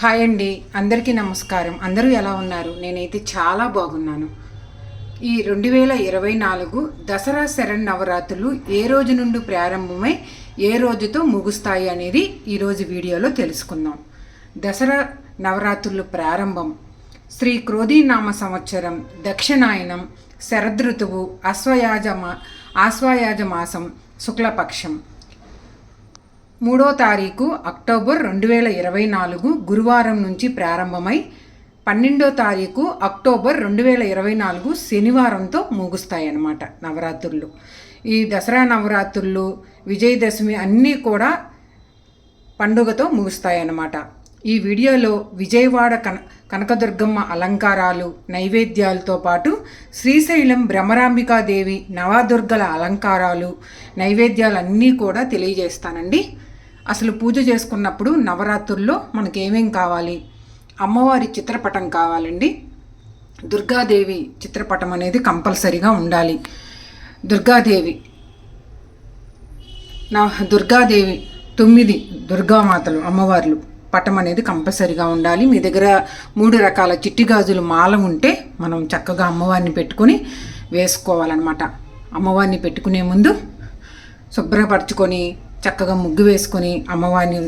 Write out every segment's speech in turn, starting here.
Hi అండి. అందరికీ నమస్కారం. అందరూ ఎలా ఉన్నారు? నేనైతే చాలా బాగున్నాను. ఈ రెండు వేల ఇరవై నాలుగు దసరా శరణ్ నవరాత్రులు ఏ రోజు నుండి ప్రారంభమై ఏ రోజుతో ముగుస్తాయి అనేది ఈరోజు వీడియోలో తెలుసుకుందాం. దసరా నవరాత్రులు ప్రారంభం. శ్రీ క్రోధీనామ సంవత్సరం దక్షిణాయనం శరదృతువు అశ్వయాజమా ఆశ్వయాజ మాసం శుక్లపక్షం. మూడో తారీఖు అక్టోబర్ రెండు వేల ఇరవై నాలుగు గురువారం నుంచి ప్రారంభమై పన్నెండో తారీఖు అక్టోబర్ రెండు వేల ఇరవై నాలుగు శనివారంతో ముగుస్తాయి అన్నమాట నవరాత్రులు. ఈ దసరా నవరాత్రులు విజయదశమి అన్నీ కూడా పండుగతో ముగుస్తాయి అన్నమాట ఈ వీడియోలో విజయవాడ కన కనకదుర్గమ్మ అలంకారాలు నైవేద్యాలతో పాటు శ్రీశైలం భ్రమరాంబికాదేవి నవదుర్గల అలంకారాలు నైవేద్యాలు అన్నీ కూడా తెలియజేస్తానండి. అసలు పూజ చేసుకున్నప్పుడు నవరాత్రుల్లో మనకి ఏమేం కావాలి? అమ్మవారి చిత్రపటం కావాలండి. దుర్గాదేవి చిత్రపటం అనేది కంపల్సరీగా ఉండాలి. దుర్గాదేవి నా దుర్గాదేవి తొమ్మిది దుర్గామాతలు అమ్మవార్లు పటం అనేది కంపల్సరీగా ఉండాలి. మీ దగ్గర మూడు రకాల చిట్టి గాజులు మాల ఉంటే మనం చక్కగా అమ్మవారిని పెట్టుకొని వేసుకోవాలన్నమాట. అమ్మవారిని పెట్టుకునే ముందు శుభ్రపరచుకొని చక్కగా ముగ్గు వేసుకొని అమ్మవారిని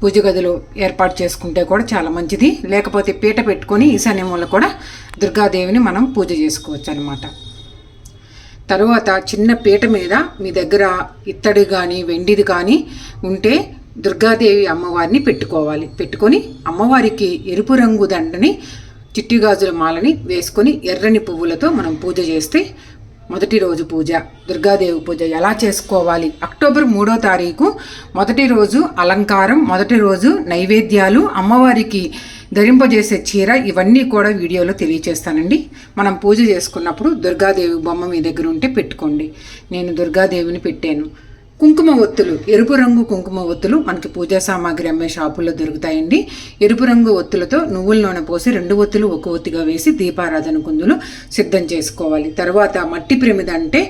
పూజ గదిలో ఏర్పాటు చేసుకుంటే కూడా చాలా మంచిది. లేకపోతే పీట పెట్టుకొని ఈశాన్యములో కూడా దుర్గాదేవిని మనం పూజ చేసుకోవచ్చు అనమాట తరువాత చిన్న పీట మీద మీ దగ్గర ఇత్తడి కానీ వెండిది కానీ ఉంటే దుర్గాదేవి అమ్మవారిని పెట్టుకోవాలి. పెట్టుకొని అమ్మవారికి ఎరుపు రంగు దండని చిట్టి గాజుల మాలని వేసుకొని ఎర్రని పువ్వులతో మనం పూజ చేస్తే మొదటి రోజు పూజ దుర్గాదేవి పూజ ఎలా చేసుకోవాలి? అక్టోబర్ మూడో తారీఖు మొదటి రోజు అలంకారం మొదటి రోజు నైవేద్యాలు అమ్మవారికి ధరింపజేసే చీర ఇవన్నీ కూడా వీడియోలో తెలియచేస్తానండి. మనం పూజ చేసుకున్నప్పుడు దుర్గాదేవి బొమ్మ మీ దగ్గర ఉంటే పెట్టుకోండి. నేను దుర్గాదేవిని పెట్టాను. కుంకుమ ఒత్తులు ఎరుపు రంగు కుంకుమ ఒత్తులు మనకి పూజా సామాగ్రి అమ్మే షాపుల్లో దొరుకుతాయండి. ఎరుపు రంగు ఒత్తులతో నువ్వుల నూనె పోసి రెండు ఒత్తులు ఒక ఒత్తిగా వేసి దీపారాధన కుందులు సిద్ధం చేసుకోవాలి. తర్వాత మట్టి ప్రమిద అంటే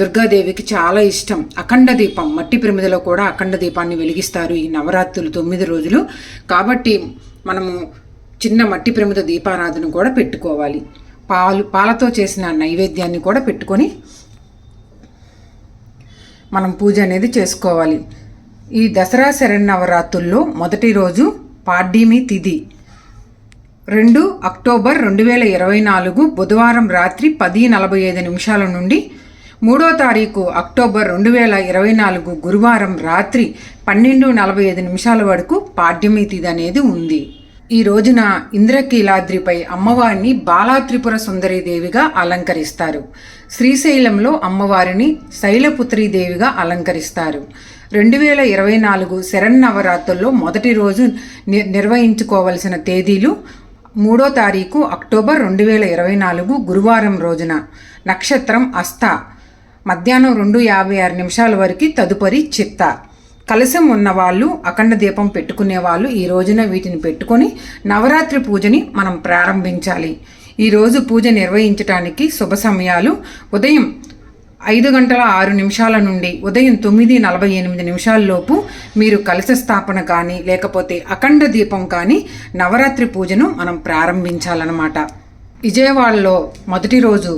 దుర్గాదేవికి చాలా ఇష్టం. అఖండ దీపం మట్టి ప్రమిదలో కూడా అఖండ దీపాన్ని వెలిగిస్తారు ఈ నవరాత్రులు తొమ్మిది రోజులు. కాబట్టి మనము చిన్న మట్టి ప్రమిద దీపారాధన కూడా పెట్టుకోవాలి. పాలు పాలతో చేసిన నైవేద్యాన్ని కూడా పెట్టుకొని మనం పూజ అనేది చేసుకోవాలి. ఈ దసరా శరణవరాత్రుల్లో మొదటి రోజు పాడ్యమి తిథి రెండు అక్టోబర్ రెండు వేల ఇరవై నాలుగు బుధవారం రాత్రి పది నలభై ఐదు నిమిషాల నుండి మూడో తారీఖు అక్టోబర్ రెండు వేల ఇరవై నాలుగు గురువారం రాత్రి పన్నెండు నలభై ఐదు నిమిషాల వరకు పాడ్యమి తిథి అనేది ఉంది. ఈ రోజున ఇంద్రకీలాద్రిపై అమ్మవారిని బాలాత్రిపుర సుందరీదేవిగా అలంకరిస్తారు. శ్రీశైలంలో అమ్మవారిని శైలపుత్రీదేవిగా అలంకరిస్తారు. రెండు వేల ఇరవై నాలుగు శరన్నవరాత్రుల్లో మొదటి రోజు ని నిర్వహించుకోవలసిన తేదీలు మూడో తారీఖు అక్టోబర్ రెండు వేల ఇరవై నాలుగు గురువారం రోజున. నక్షత్రం అస్త. మధ్యాహ్నం రెండు యాభై ఆరు నిమిషాల వరకు తదుపరి చిత్త. కలశం ఉన్నవాళ్ళు అఖండ దీపం పెట్టుకునే వాళ్ళు ఈ రోజున వీటిని పెట్టుకొని నవరాత్రి పూజని మనం ప్రారంభించాలి. ఈ రోజు పూజ నిర్వహించడానికి శుభ సమయాలు. ఉదయం ఐదు గంటల ఆరు నిమిషాల నుండి ఉదయం తొమ్మిది నలభై ఎనిమిది నిమిషాల్లోపు మీరు కలశ స్థాపన కానీ లేకపోతే అఖండ దీపం కానీ నవరాత్రి పూజను మనం ప్రారంభించాలన్నమాట. విజయవాడలో మొదటి రోజు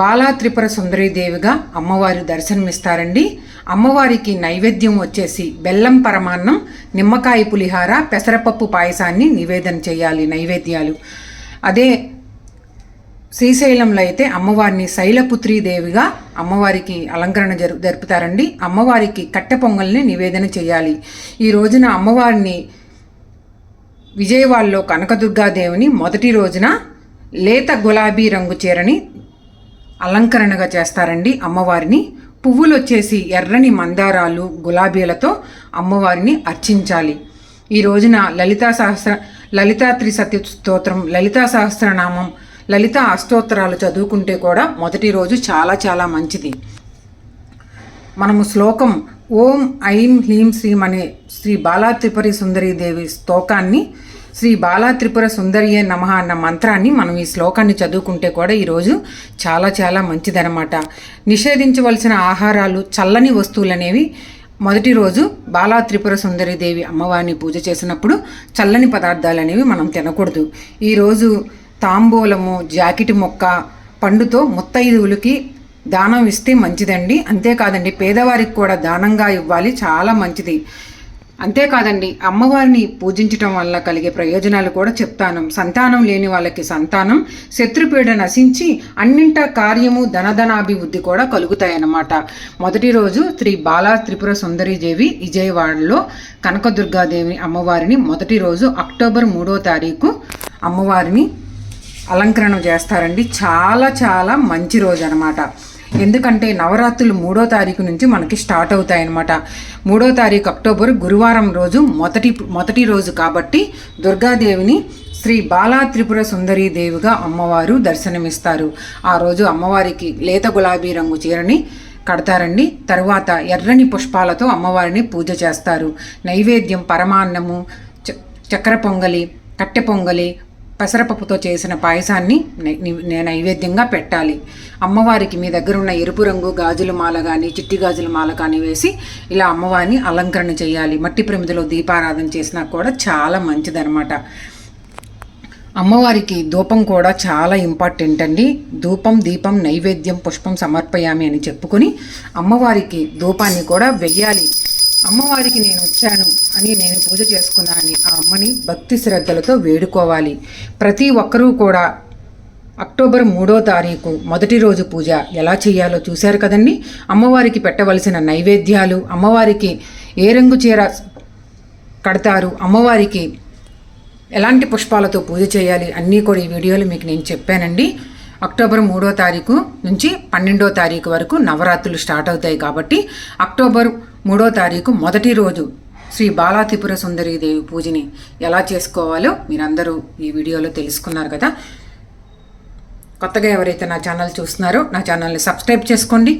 బాలా త్రిపుర సుందరీదేవిగా అమ్మవారు దర్శనమిస్తారండి. అమ్మవారికి నైవేద్యం వచ్చేసి బెల్లం పరమాన్నం నిమ్మకాయ పులిహార పెసరపప్పు పాయసాన్ని నివేదన చేయాలి నైవేద్యాలు. అదే శ్రీశైలంలో అయితే అమ్మవారిని శైలపుత్రీదేవిగా అమ్మవారికి అలంకరణ జరు జరుపుతారండి. అమ్మవారికి కట్టె పొంగల్ని నివేదన చేయాలి. ఈ రోజున అమ్మవారిని విజయవాడలో కనకదుర్గాదేవిని మొదటి రోజున లేత గులాబీ రంగు చీరని అలంకరణగా చేస్తారండి అమ్మవారిని. పువ్వులు వచ్చేసి ఎర్రని మందారాలు గులాబీలతో అమ్మవారిని అర్చించాలి. ఈ రోజున లలితా సహస్ర లలితా త్రిసత్య స్తోత్రం లలితా సహస్రనామం లలిత అష్టోత్తరాలు చదువుకుంటే కూడా మొదటి రోజు చాలా చాలా మంచిది. మనము శ్లోకం ఓం ఐం హ్లీం శ్రీం అనే శ్రీ బాలా త్రిపురి సుందరీదేవి స్తోకాన్ని శ్రీ బాలా త్రిపుర సుందరియే నమ అన్న మంత్రాన్ని మనం ఈ శ్లోకాన్ని చదువుకుంటే కూడా ఈరోజు చాలా చాలా మంచిదనమాట నిషేధించవలసిన ఆహారాలు చల్లని వస్తువులు అనేవి మొదటి రోజు బాలా త్రిపుర సుందరి దేవి అమ్మవారిని పూజ చేసినప్పుడు చల్లని పదార్థాలు అనేవి మనం తినకూడదు. ఈరోజు తాంబూలము జాకెట్ మొక్క పండుతో ముత్తైదువులకి దానం ఇస్తే మంచిదండి. అంతేకాదండి పేదవారికి కూడా దానంగా ఇవ్వాలి చాలా మంచిది. అంతేకాదండి అమ్మవారిని పూజించటం వల్ల కలిగే ప్రయోజనాలు కూడా చెప్తాను. సంతానం లేని వాళ్ళకి సంతానం శత్రుపీడ నశించి అన్నింట కార్యము ధనధనాభివృద్ధి కూడా కలుగుతాయన్నమాట. మొదటి రోజు శ్రీ బాలా త్రిపుర సుందరీదేవి విజయవాడలో కనకదుర్గాదేవి అమ్మవారిని మొదటి రోజు అక్టోబర్ మూడో తారీఖు అమ్మవారిని అలంకరణ చేస్తారండి. చాలా చాలా మంచి రోజు అనమాట ఎందుకంటే నవరాత్రులు మూడో తారీఖు నుంచి మనకి స్టార్ట్ అవుతాయన్నమాట. మూడో తారీఖు అక్టోబర్ గురువారం రోజు మొదటి మొదటి రోజు కాబట్టి దుర్గాదేవిని శ్రీ బాలా త్రిపుర సుందరీ దేవిగా అమ్మవారు దర్శనమిస్తారు. ఆ రోజు అమ్మవారికి లేత గులాబీ రంగు చీరని కడతారండి. తరువాత ఎర్రని పుష్పాలతో అమ్మవారిని పూజ చేస్తారు. నైవేద్యం పరమాన్నము చ- చక్కెర పొంగలి కట్టె పొంగలి పెసరపప్పుతో చేసిన పాయసాన్ని నైవేద్యంగా పెట్టాలి. అమ్మవారికి మీ దగ్గర ఉన్న ఎరుపు రంగు గాజుల మాల కానీ చిట్టి గాజుల మాల కానీ వేసి ఇలా అమ్మవారిని అలంకరణ చేయాలి. మట్టి ప్రమిదలో దీపారాధన చేసినా కూడా చాలా మంచిదనమాట అమ్మవారికి ధూపం కూడా చాలా ఇంపార్టెంట్ అండి. ధూపం దీపం నైవేద్యం పుష్పం సమర్పయామి అని చెప్పుకొని అమ్మవారికి ధూపాన్ని కూడా వెయ్యాలి. అమ్మవారికి నేను వచ్చాను అని నేను పూజ చేసుకున్నా అని ఆ అమ్మని భక్తి శ్రద్ధలతో వేడుకోవాలి. ప్రతి ఒక్కరూ కూడా అక్టోబర్ మూడో తారీఖు మొదటి రోజు పూజ ఎలా చేయాలో చూశారు కదండి? అమ్మవారికి పెట్టవలసిన నైవేద్యాలు అమ్మవారికి ఏ రంగు చీర కడతారు అమ్మవారికి ఎలాంటి పుష్పాలతో పూజ చేయాలి అన్నీ కూడా ఈ వీడియోలో మీకు నేను చెప్పానండి. అక్టోబర్ మూడో తారీఖు నుంచి పన్నెండో తారీఖు వరకు నవరాత్రులు స్టార్ట్ అవుతాయి కాబట్టి అక్టోబర్ మూడో తారీఖు మొదటి రోజు శ్రీ బాలా త్రిపుర దేవి పూజని ఎలా చేసుకోవాలో మీరందరూ ఈ వీడియోలో తెలుసుకున్నారు కదా. కొత్తగా ఎవరైతే నా ఛానల్ చూస్తున్నారో నా ఛానల్ని సబ్స్క్రైబ్ చేసుకోండి.